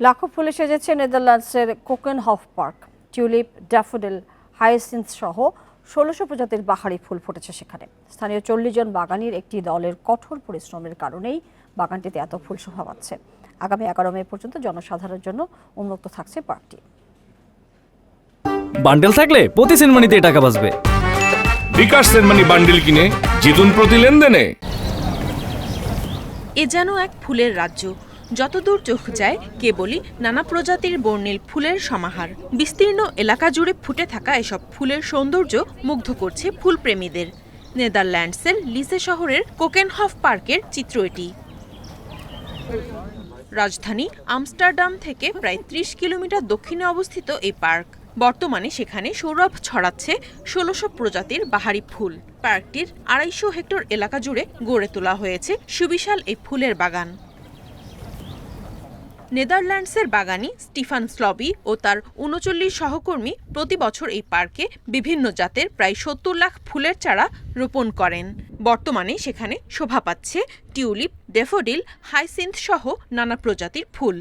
লাখো ফুলে সেজেছে নেদারল্যান্ডসের Keukenhof park tulip daffodil hyacinth সহ ষোলোশো প্রজাতির বাহারি ফুল ফুটেছে সেখানে। স্থানীয় চল্লিশ জন বাগানির একটি দলের কঠোর পরিশ্রমের কারণেই বাগানটিতে এত ফুল শোভা পাচ্ছে। আগামী এগারো মে পর্যন্ত জনসাধারণের জন্য উন্মুক্ত থাকছে পার্কটি। বান্ডেল থাকলে প্রতি সিনেমানিতে টাকা বাঁচবে। বিকাশ সেনমানি বান্ডিল কিনে জিতুন প্রতি লেনদেনে। এ যেন এক ফুলের রাজ্য। যতদূর চোখ যায়, কেবলই নানা প্রজাতির বর্ণিল ফুলের সমাহার। বিস্তীর্ণ এলাকা জুড়ে ফুটে থাকা এসব ফুলের সৌন্দর্য মুগ্ধ করছে ফুলপ্রেমীদের। নেদারল্যান্ডসের লিসে শহরের কোকেনহফ পার্কের চিত্র এটি। রাজধানী আমস্টারডাম থেকে প্রায় ত্রিশ কিলোমিটার দক্ষিণে অবস্থিত এই পার্ক। বর্তমানে সেখানে সৌরভ ছড়াচ্ছে ষোলোশো প্রজাতির বাহারি ফুল। পার্কটির আড়াইশো হেক্টর এলাকা জুড়ে গড়ে তোলা হয়েছে সুবিশাল এই ফুলের বাগান। নেদারল্যান্ডসের বাগানি স্টিফান স্লবি ও তার উনচল্লিশ সহকর্মী প্রতি বছর এই পার্কে বিভিন্ন জাতের প্রায় সত্তর লাখ ফুলের চারা রোপণ করেন। বর্তমানে সেখানে শোভা পাচ্ছে টিউলিপ ডেফোডিল হাইসিন্থ সহ নানা প্রজাতির ফুল।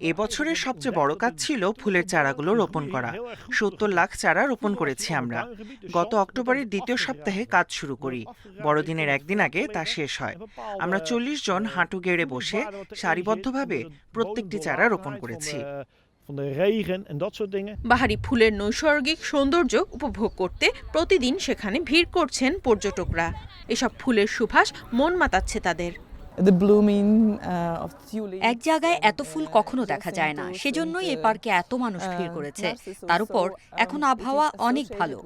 এবছরের সবচেয়ে বড় কাজ ছিল ফুলের চারাগুলো রোপণ করা। সত্তর লাখ চারা রোপণ করেছি আমরা। গত অক্টোবরের দ্বিতীয় সপ্তাহে কাজ শুরু করি। বড়দিনের একদিন আগে তা শেষ হয়। আমরা চল্লিশ জন হাঁটু গেড়ে বসে সারিবদ্ধভাবে প্রত্যেকটি চারা রোপণ করেছি। Van de regen en dat soort dingen. বাহারি ফুলের নৈসর্গিক সৌন্দর্য উপভোগ করতে প্রতিদিন সেখানে ভিড় করছেন পর্যটকরা। এসব ফুলের সুভাষ মন মাতাচ্ছে তাদের। Uh. এক জায়গায় এত ফুল কখনো দেখা যায় না সেজন্যই এই পার্কে এত মানুষ ভিড় করেছে। তার উপর এখন আবহাওয়া অনেক ভালো.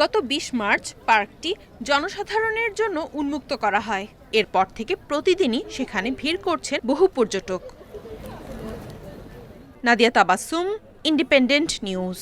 গত বিশ মার্চ পার্কটি জনসাধারণের জন্য উন্মুক্ত করা হয়। এরপর থেকে প্রতিদিনই সেখানে ভিড় করছেন বহু পর্যটক। Nadia Tabassum independent news